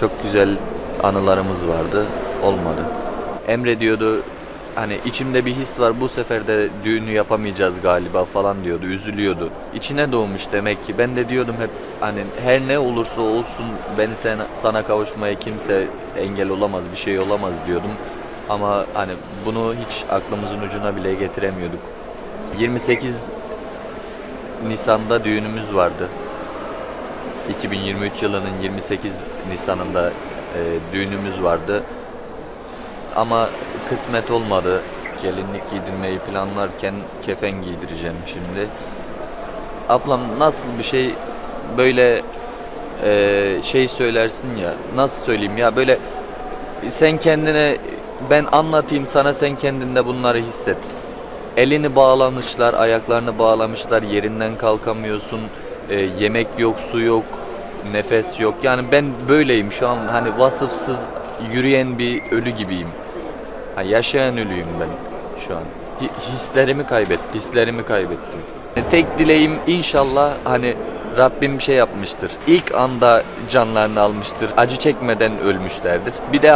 Çok güzel anılarımız vardı. Olmadı. Emre diyordu hani içimde bir his var bu sefer de düğünü yapamayacağız galiba falan diyordu. Üzülüyordu. İçine doğmuş demek ki. Ben de diyordum hep hani her ne olursa olsun beni sen, sana kavuşmaya kimse engel olamaz, bir şey olamaz diyordum. Ama hani bunu hiç aklımızın ucuna bile getiremiyorduk. 28 Nisan'da düğünümüz vardı. 2023 yılının 28 Nisan'ında e, düğünümüz vardı. Ama kısmet olmadı. Gelinlik giydirmeyi planlarken kefen giydireceğim şimdi. Ablam nasıl bir şey böyle e, şey söylersin ya nasıl söyleyeyim ya böyle sen kendine ben anlatayım sana sen kendinde bunları hisset. Elini bağlamışlar, ayaklarını bağlamışlar, yerinden kalkamıyorsun. e, yemek yok, su yok, nefes yok. Yani ben böyleyim şu an hani vasıfsız yürüyen bir ölü gibiyim. Ha, yaşayan ölüyüm ben şu an. Hi- Hislerimi kaybet, hislerimi kaybettim. E, Tek dileğim inşallah hani Rabbim şey yapmıştır. İlk anda canlarını almıştır. Acı çekmeden ölmüşlerdir. Bir de